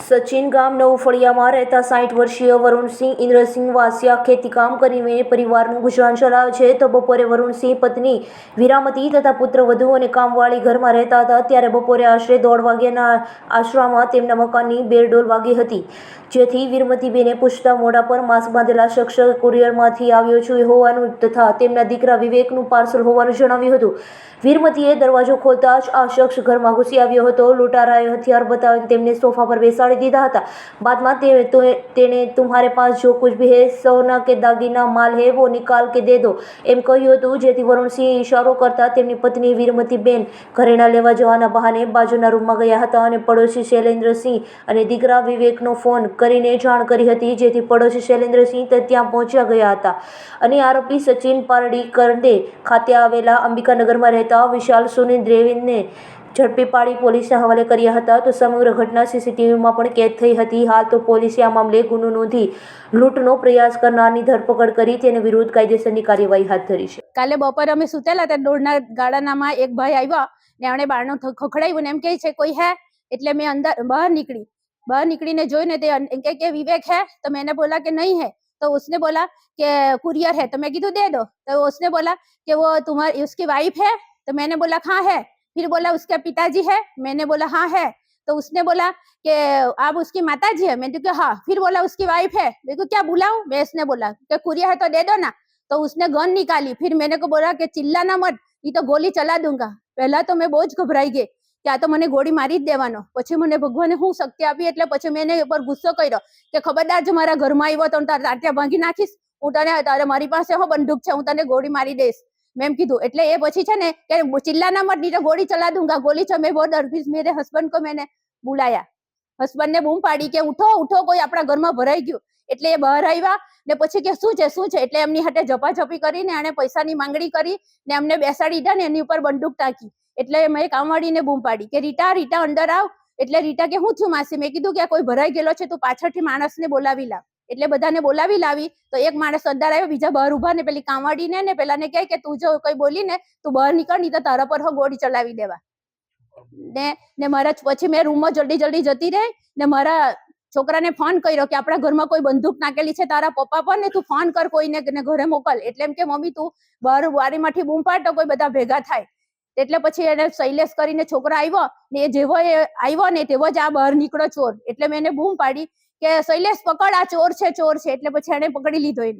સચિન ગામ નવફળિયામાં રહેતા સાઠ વર્ષીય વરુણસિંહ ઇન્દ્રસિંહ વાસિયા ખેતીકામ કરીને પરિવારનું ગુજરાન ચલાવે છે તો બપોરે વરુણસિંહ પત્ની વિરામતી તથા પુત્ર વધુ અને કામવાળી ઘરમાં રહેતા હતા ત્યારે બપોરે આશરે દોઢ વાગ્યાના આશરામાં તેમના મકાનની બેરડોલ વાગી હતી. જેથી વિરમતીબેને પૂછતા મોઢા પર માસ્ક બાંધેલા શખ્સ કુરિયરમાંથી આવ્યો છું હોવાનું તથા તેમના દીકરા વિવેકનું પાર્સલ હોવાનું જણાવ્યું હતું. વીરમતીએ દરવાજો ખોલતા જ આ શખ્સ ઘરમાં ઘૂસી આવ્યો હતો. લૂંટારાએ હથિયાર બતાવીને તેમને સોફા પર બેસાડી દીધા હતા. બાદમાં તે તેણે તુમ્હારે પાસ જો કુછ ભી હે, સોના કે દાગીના માલ હે, વો નિકાલ કે દે દો. એમ કહ્યું હતું, જેથી વરુણસિંહ ઇશારો કરતા તેમની પત્ની વીરમતીબેન ઘરેણા લેવા જવાના બહાને બાજુના રૂમમાં ગયા હતા અને પડોશી શૈલેન્દ્રસિંહ અને દીકરા વિવેકનો ફોન કરીને જાણ કરી હતી, જેથી પડોશી શૈલેન્દ્રસિંહ ત્યાં પહોંચ્યા ગયા હતા. અને આરોપી સચિન પારડી કરંદે ખાતે આવેલા અંબિકાનગરમાં રહેતા વિશાલ સુનિલ દ્રેવિનને ઝડપી પાડી પોલીસના હવાલે કર્યા હતા તો સમગ્ર ઘટના સીસીટીવીમાં પણ કેદ થઈ હતી હાલ તો પોલીસે આ મામલે ગુનો નોંધી લૂંટનો પ્રયાસ કરનારની ધરપકડ કરી તેને વિરુદ્ધ કાયદેસરની કાર્યવાહી હાથ ધરી છે કાલે બપોરે અમે સુતેલા હતા દોડના ગાડાનામાં એક ભાઈ આવ્યા ને એમણે બારણું ખ- ખખડાવ્યું ને એમ કહે છે કોઈ હે એટલે મેં અંદર બહાર નીકળી બહાર નીકળીને જોઈને તે અન- એમ કહે કે વિવેક है तो मैंने बोला कि नहीं है तो उसने बोला कि कुरियर है तो मैं कीधु दे दो तो उसने बोला कि वो तुम्हारी उसकी वाइफ है तो मैंने बोला हाँ है फिर बोला उसके पिताजी है मैंने बोला हाँ है तो उसने बोला कि आप उसकी माता जी है मैंने कहा हाँ फिर बोला उसकी वाइफ है मेरे को क्या बुलाऊं मैं इसने बोला कि कुरियर है तो दे दो ना तो उसने गन निकाली फिर मैंने को बोला कि चिल्लाना मत ये तो गोली चला दूंगा પહેલા તો મેં બહુ જ ગભરાઈ ગઈ કે આ તો મને ગોળી મારી જ દેવાનો પછી મને ભગવાને હું શક્તિ આપી એટલે પછી મેં એની ઉપર ગુસ્સો કર્યો કે ખબરદાર જો મારા ઘરમાં આવ્યો તો હું તારા તાટિયા ભાંગી નાખીશ હું તને તારે મારી પાસે હો બંદૂક છે હું તને ગોળી મારી દઈશ મેં કીધું, એટલે એ પછી છે ને કે નહીં તો ગોળી ચલા દૂંગા ગોળી છે મેં બહુ ડર ફિર મેરે હસબન્ડ કો મેને બોલાયા. હસબન્ડ ને બૂમ પાડી કે, ઉઠો ઉઠો, કોઈ આપણા ઘરમાં ભરાઈ ગયું. એટલે એ બહાર આવ્યા ને પછી કે, શું છે શું છે? એટલે એમની હાથે ઝપાઝપી કરીને એને પૈસાની માંગણી કરી ને અમને બેસાડી દીધા ને એની ઉપર બંદૂક ટાંકી. એટલે મેં કામવાળીને બૂમ પાડી કે, રીટા રીટા, અંદર આવ. એટલે રીટા કે, હું છું માસી? મેં કીધું કે કોઈ ભરાઈ ગયેલો છે, તું પાછળથી માણસને બોલાવી લાવ. એટલે બધાને બોલાવી લાવી. તો એક માણસ સરદાર આવ્યો, બીજા બહાર ઊભા ને પેલી કામવાડીને ને પેલાને કહે કે તું જો કઈ બોલી ને, તું બહાર નીકળ નહીં તો તારા પર હો ગોળી ચલાવી દેવા. ને ને મારા પછી મેં રૂમમાં જલ્દી જલ્દી જતી રહી ને મારા છોકરાને ફોન કર્યો કે આપણા ઘરમાં કોઈ બંદૂક નાખેલી છે તારા પપ્પા પર ને તું ફોન કર કોઈને ઘરે મોકલ. એટલે એમ કે, મમ્મી, તું બહાર વાડીમાંથી બૂમ પાડ તો કોઈ બધા ભેગા થાય. એટલે પછી એને શૈલેષ કરીને છોકરો આવ્યો ને એ જેવો એ આવ્યો ને તેવો જ આ બહાર નીકળો ચોર. એટલે મેં એને બૂમ પાડી કે, શૈલેષ, પકડ, આ ચોર છે ચોર છે. એટલે પછી એને પકડી લીધો એને.